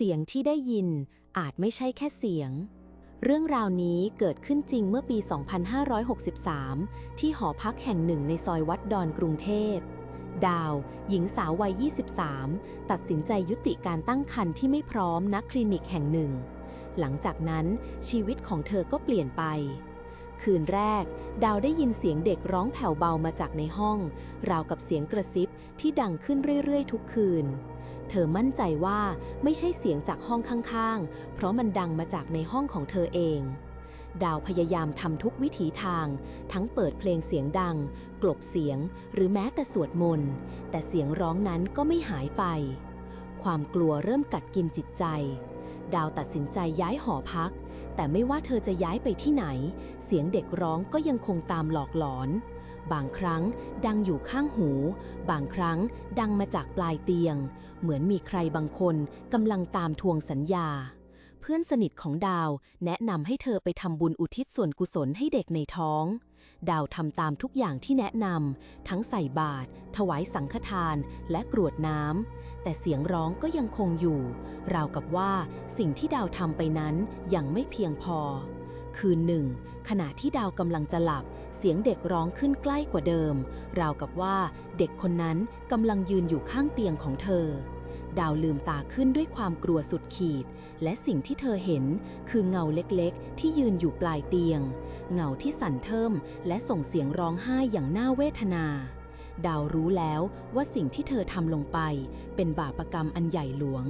เสียงที่ได้ยินอาจไม่ใช่แค่เสียง เรื่องราวนี้เกิดขึ้นจริงเมื่อปี 2563 ที่หอพักแห่งหนึ่งในซอยวัดดอนกรุงเทพ ดาว หญิงสาววัย 23 ตัดสินใจยุติการตั้งครรภ์ที่ไม่พร้อมนักคลินิกแห่งหนึ่ง หลังจากนั้นชีวิตของเธอก็เปลี่ยนไปคืนแรก ดาวได้ยินเสียงเด็กร้องแผ่วเบามาจากในห้อง ราวกับเสียงกระซิบที่ดังขึ้นเรื่อยๆ ทุกคืน เธอมั่นใจว่าไม่ใช่เสียงจากห้องข้างๆ เพราะมันดังมาจากในห้องของเธอเอง ดาวพยายามทำทุกวิถีทาง ทั้งเปิดเพลงเสียงดัง กลบเสียง หรือแม้แต่สวดมนต์ แต่เสียงร้องนั้นก็ไม่หายไป ความกลัวเริ่มกัดกินจิตใจ ดาวตัดสินใจย้ายหอพัก แต่ไม่ว่าเธอจะย้ายไปที่ไหน เสียงเด็กร้องก็ยังคงตามหลอกหลอน บางครั้งดังอยู่ข้างหู บางครั้งดังมาจากปลายเตียง เหมือนมีใครบางคนกำลังตามทวงสัญญา เพื่อนสนิทของดาวแนะนำให้เธอไปทำบุญอุทิศส่วนกุศลให้เด็กในท้อง ดาวทำตามทุกอย่างที่แนะนำทั้งใส่บาตรถวายสังฆทานและกรวดน้ำแต่เสียงร้องก็ยังคงอยู่ ราวกับว่าสิ่งที่ดาวทำไปนั้นยังไม่เพียงพอ คืนหนึ่ง ขณะที่ดาวกำลังจะหลับ เสียงเด็กร้องขึ้นใกล้กว่าเดิม ราวกับว่าเด็กคนนั้นกำลังยืนอยู่ข้างเตียงของเธอ ดาวลืมตาขึ้นด้วยความกลัวสุดขีด และสิ่งที่เธอเห็นคือเงาเล็กๆ ที่ยืนอยู่ปลายเตียง เงาที่สั่นเทิมและส่งเสียงร้องไห้อย่างน่าเวทนา ดาวรู้แล้วว่าสิ่งที่เธอทำลงไป เป็นบาปรกรรมอันใหญ่หลวง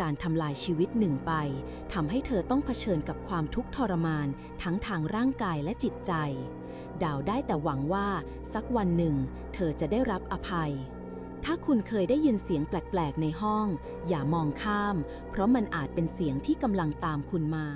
การทำลายชีวิตหนึ่งไปทำให้เธอต้องเผชิญกับความทุกข์ทรมาน ทั้งทางร่างกายและจิตใจ ดาวได้แต่หวังว่า สักวันหนึ่ง เธอจะได้รับอภัย ถ้าคุณเคยได้ยินเสียงแปลก ๆ ในห้อง อย่ามองข้าม เพราะมันอาจเป็นเสียงที่กำลังตามคุณมา